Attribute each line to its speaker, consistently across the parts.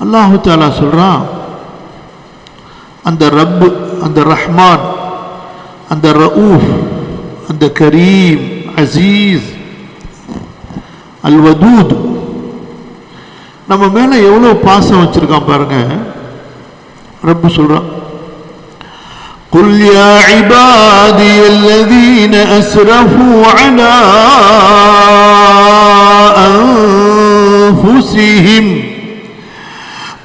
Speaker 1: அல்லாஹு தாலா சொல்கிறான் அந்த ரப்பு அந்த ரஹ்மான் அந்த ரவுஃப் அந்த கரீம் அசீஸ் அல் வதூத் நம்ம மேலே எவ்வளோ பாசம் வச்சுருக்கான் பாருங்க. ரப்பு சொல்கிறான் قل يا عبادي الذين أسرفوا على أنفسهم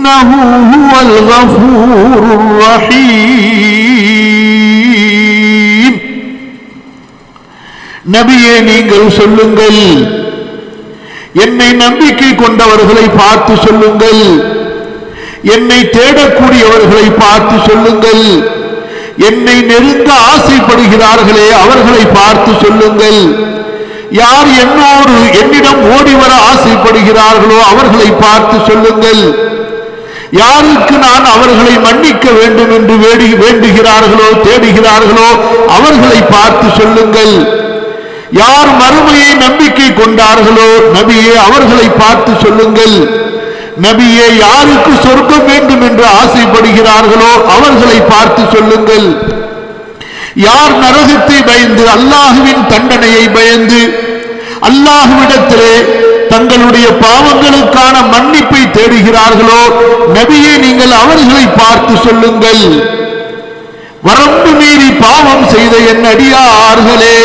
Speaker 1: إنه هو الغفور الرحيم நபியே நீங்கள் சொல்லுங்கள் என்னை நம்பிக்கை கொண்டவர்களை பார்த்து சொல்லுங்கள் என்னை தேடக்கூடியவர்களை பார்த்து சொல்லுங்கள் என்னை நெருங்க ஆசைப்படுகிறார்களே அவர்களை பார்த்து சொல்லுங்கள் யார் என்னோடு என்னிடம் ஓடி வர ஆசைப்படுகிறார்களோ அவர்களை பார்த்து சொல்லுங்கள் யாருக்கு நான் அவர்களை மன்னிக்க வேண்டும் என்று வேடி வேண்டுகிறார்களோ தேடுகிறார்களோ அவர்களை பார்த்து சொல்லுங்கள். யார் மறுமையை நம்பிக்கை கொண்டார்களோ நபியே அவர்களை பார்த்து சொல்லுங்கள். நபியே யாருக்கு சொர்க்கம் வேண்டும் என்று ஆசைப்படுகிறார்களோ அவர்களை பார்த்து சொல்லுங்கள். யார் நரகத்தை பயந்து அல்லாஹுவின் தண்டனையை பயந்து அல்லாஹுவிடத்திலே தங்களுடைய பாவங்களுக்கான மன் தேடுகிறார்களோ? நபியை நீங்கள் அவர்களை பார்த்து சொல்லுங்கள். வரம்பு மீறி பாவம் செய்த என் அடியார்களே.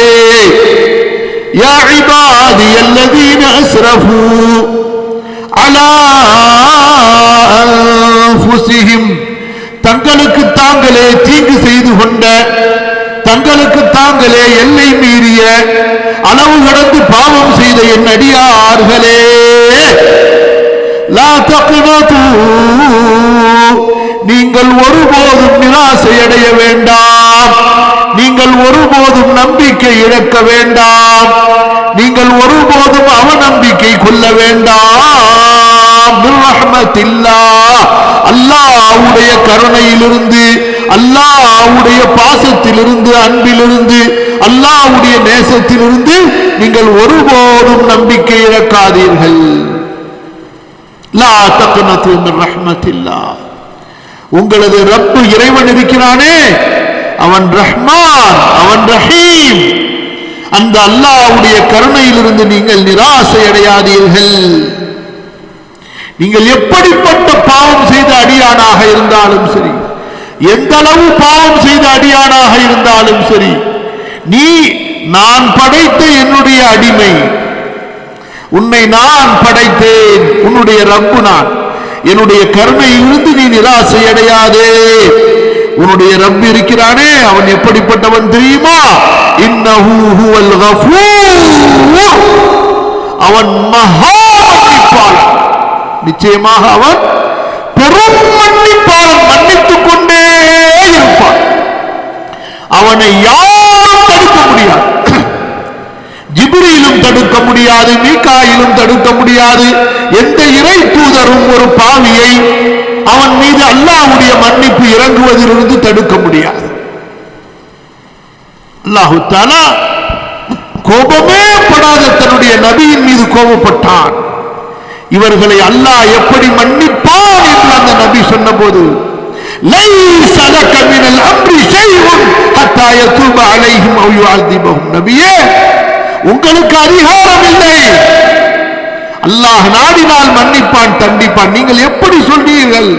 Speaker 1: அலா அன்ஃபுஸிஹிம் தங்களுக்கு தாங்களே தீங்கு செய்து கொண்ட தங்களுக்கு தாங்களே எல்லை மீறிய அளவு கடந்து பாவம் செய்த என் அடியார்களே. நீங்கள் ஒருபோதும் நிராசை அடைய வேண்டாம். நீங்கள் ஒருபோதும் நம்பிக்கை இழக்க வேண்டாம். நீங்கள் ஒருபோதும் அவநம்பிக்கை கொள்ள வேண்டாம். அல்லாவுடைய கருணையிலிருந்து அல்லாவுடைய பாசத்திலிருந்து அன்பிலிருந்து அல்லாவுடைய நேசத்திலிருந்து நீங்கள் ஒருபோதும் நம்பிக்கை இழக்காதீர்கள். லா தக்னது மின் ரஹ்மத்தில்லா. உங்களது ரப்பு இறைவன் இருக்கிறானே. அவன் ரஹ்மான் அவன் ரஹீம். அந்த அல்லாஹ்வுடைய கருணையிலிருந்து நீங்கள் நிராசை அடையாதீர்கள். நீங்கள் எப்படிப்பட்ட பாவம் செய்த அடியானாக இருந்தாலும் சரி எந்த அளவு பாவம் செய்த அடியானாக இருந்தாலும் சரி நீ நான் படைத்த என்னுடைய அடிமை உன்னை நான் படைத்தேன். உன்னுடைய ரப்பு நான். என்னுடைய கருணையிலிருந்து நீ நிராசை அடையாதே உன்னுடைய ரப் இருக்கிறானே அவன் எப்படிப்பட்டவன் தெரியுமா? அவன் மகா மன்னிப்பாளன். நிச்சயமாக அவன் பெரும் மன்னிப்பாளன் மன்னித்துக் கொண்டே இருப்பான். அவனை யாரும் தடுக்க முடியாது. தடுக்க முடியாது மீகாயிலும் தடுக்க முடியாது. எந்த இறை தூதரும் ஒரு பாவியை அவன் மீது அல்லாஹுடைய மன்னிப்பு இறங்குவதிலிருந்து தடுக்க முடியாது. அல்லாஹு தாலா கோபமே படாத தன்னுடைய நபியின் மீது கோபப்பட்டான். இவர்களை அல்லாஹ் எப்படி மன்னிப்பான் என்று அந்த நபி சொன்ன நபியே உங்களுக்கு அதிகாரம் இல்லை அல்லாஹ் நாடினால் மன்னிப்பான் தண்டிப்பான். நீங்கள் எப்படி சொல்றீர்கள்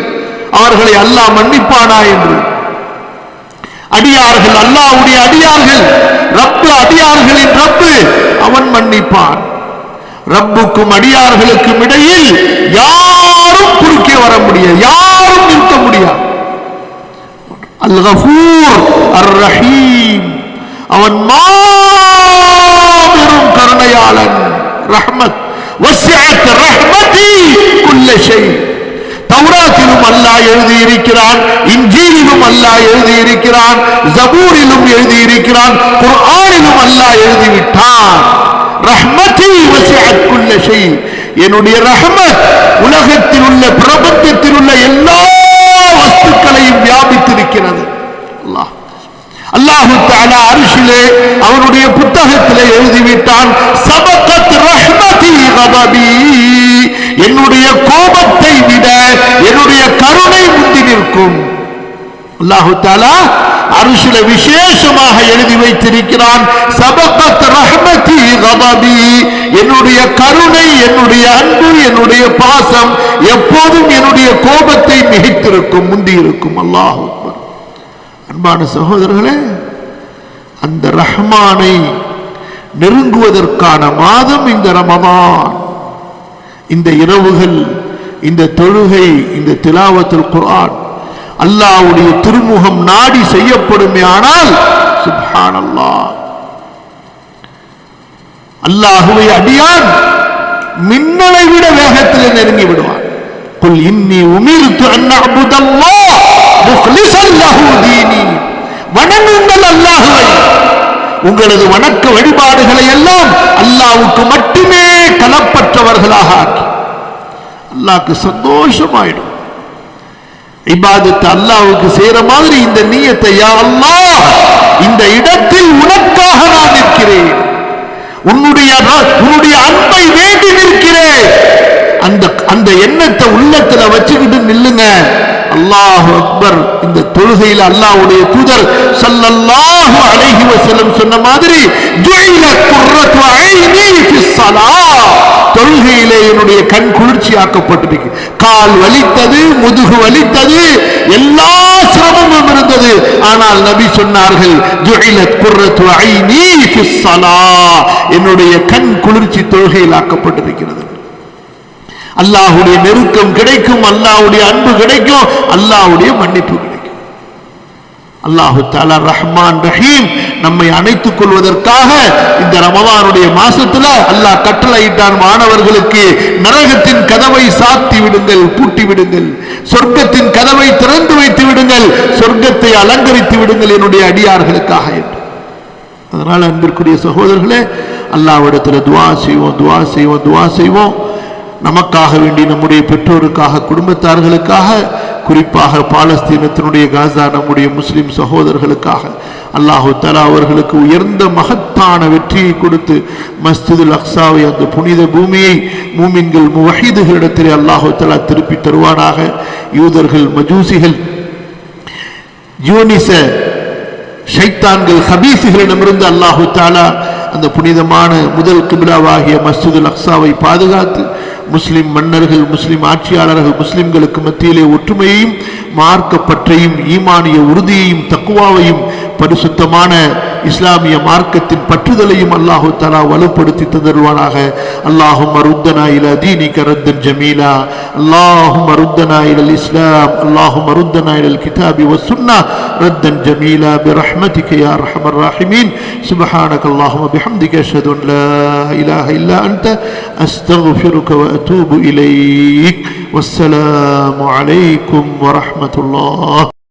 Speaker 1: அவர்களை அல்லாஹ் மன்னிப்பானா என்று. அடியார்கள் அல்லாஹ்வுடைய அடியார்கள். ரப்பு அடியார்களின் ரப்பு அவன் மன்னிப்பான். ரப்புக்கும் அடியார்களுக்கும் இடையில் யாரும் குறுக்கே வர முடியாது யாரும் நிற்க முடியாது. அல் கஃபூர் அர் ரஹீம் அவன் மா மாபெரும் கருணையாளன் ரஹ்மத் வசிஅத் ரஹ்மதி குல்ல ஷை தௌராத்திலும் அல்லாஹ் எழுதியிருக்கிறான் இன்ஜீலிலும் அல்லாஹ் எழுதியிருக்கிறான் ஜபூரிலும் எழுதியிருக்கிறான் குர்ஆனிலும் அல்லாஹ் எழுதிவிட்டான் ரஹ்மதி வசிஅத் குல்ல ஷை என்னுடைய ரஹ்மத் உலகத்தில் உள்ள பிரபஞ்சத்தில் அவனுடைய புத்தகத்தில் எழுதிவிட்டான் சபகத் ரஹ்மதி கதபி என்னுடைய கோபத்தை விட என்னுடைய கருணை முந்தி நிற்கும். அல்லாஹு தாலா அரிசில விசேஷமாக எழுதி வைத்திருக்கிறான் சபகத் ரஹ்மதி கதபி என்னுடைய கருணை என்னுடைய அன்பு என்னுடைய பாசம் எப்போதும் என்னுடைய கோபத்தை மிகைத்திருக்கும் முந்தி இருக்கும் அல்லாஹ் அன்பான சகோதரர்களே அந்த ரஹ்மானை நெருங்குவதற்கான மாதம் இந்த ரமதான். இந்த இரவுகள் இந்த தொழுகை இந்த திலாவத்தில் குரான் அல்லாவுடைய திருமுகம் நாடி செய்யப்படுமே ஆனால் சுப்ஹானல்லாஹ் அல்லாஹுவை அடியான் மின்னலை விட வேகத்தில் நெருங்கி விடுவான். குல் இன்னி உமிர்த்து அன் அபுதல்லாஹ் தீனி. வணங்குங்கள் அல்லாஹ்வை. உங்களது வணக்க வழிபாடுகளை எல்லாம் அல்லாவுக்கு மட்டுமே கலப்பற்றவர்களாக ஆக்கி. அல்லாவுக்கு சந்தோஷமாயிடும். இபாதத்தை அல்லாவுக்கு செய்யற மாதிரி இந்த நீயத்தை யா இந்த இடத்தில் உனக்காக நான் நிற்கிறேன். உன்னுடைய உன்னுடைய அன்பை வேண்டி நிற்கிறேன். அந்த அந்த எண்ணத்தை உள்ளத்துல வச்சுக்கிட்டு நில்லுங்க. அல்லாஹ் அக்பர் இந்த தொழுகையில் அல்லாஹ்வுடைய தூதர் சல்லல்லாஹு அலைஹி வஸல்லம் சொன்ன மாதிரி ஜுஇலத் குர்ரத்து ஐனி ஃபி தொழுகையிலே என்னுடைய கண் குளிர்ச்சி ஆக்கப்பட்டிருக்கு கால் வலித்தது முதுகு வலித்தது எல்லா சிரமமும் இருந்தது. ஆனால் நபி சொன்னார்கள் ஜுஇலத் குர்ரத்து ஐனி ஃபி ஸலாத் என்னுடைய கண் குளிர்ச்சி தொழுகையில் ஆக்கப்பட்டிருக்கிறது. அல்லாஹுடைய நெருக்கம் கிடைக்கும் அல்லாஹ்வுடைய அன்பு கிடைக்கும் அல்லாஹுடைய மன்னிப்பு கிடைக்கும். அல்லாஹு தாலா ரஹ்மான் ரஹீம் நம்மை அணைத்துக் கொள்வதற்காக இந்த ரமவானுடைய மாசத்துல அல்லாஹ் கட்டளையிட்டான் மாணவர்களுக்கு நரகத்தின் கதவை சாத்தி விடுங்கள் பூட்டி விடுங்கள். சொர்க்கத்தின் கதவை திறந்து வைத்து விடுங்கள். சொர்க்கத்தை அலங்கரித்து விடுங்கள் என்னுடைய அடியார்களுக்காக என்று. அதனால அன்பிற்குரிய சகோதரர்களே அல்லாவிடத்தில் துவா செய்வோம் துவா செய்வோம் துவா செய்வோம். நமக்காக வேண்டி நம்முடைய பெற்றோருக்காக குடும்பத்தார்களுக்காக குறிப்பாக பாலஸ்தீனத்தினுடைய காசா நம்முடைய முஸ்லிம் சகோதரர்களுக்காக. அல்லாஹு தலா அவர்களுக்கு உயர்ந்த மகத்தான வெற்றியை கொடுத்து மஸ்ஜிதுல் அக்ஸாவை அந்த புனித பூமியை மூமின்கள் முவஹீதுகளிடத்திலே அல்லாஹு தலா திருப்பி தருவானாக. யூதர்கள் மஜூசிகள் யூனிச ஷைத்தான்கள் ஹபீசுகளிடமிருந்து அல்லாஹு தாலா அந்த புனிதமான முதல் கிபிலாவாகிய மஸ்ஜிதுல் அக்ஸாவை பாதுகாத்து முஸ்லிம் மன்னர்கள் முஸ்லிம் ஆட்சியாளர்கள் முஸ்லிம்களுக்கு மத்தியிலே ஒற்றுமையையும் மார்க்கப்பற்றையும் ஈமானிய உறுதியையும் தக்குவாவையும் பரிசுத்தமான இஸ்லாமிய மார்க்கத்தின் பற்றுதலையும் அல்லாஹு தலா வலுப்படுத்தி தந்தருவானாக அல்லாஹும் அருத்தனா இல தீனிக ரத்தன் ஜமீலா அல்லாஹும் அருத்தனா இலல் இஸ்லாம் அல்லாஹும் அருத்தனா இலல் கிதாபி வசுன்னா ரத்தன் ஜமீலா برحمتك يا ارحم الراحمين سبحانك اللهم وبحمدك اشهد ان لا اله الا انت استغفرك واتوب اليك والسلام عليكم ورحمه الله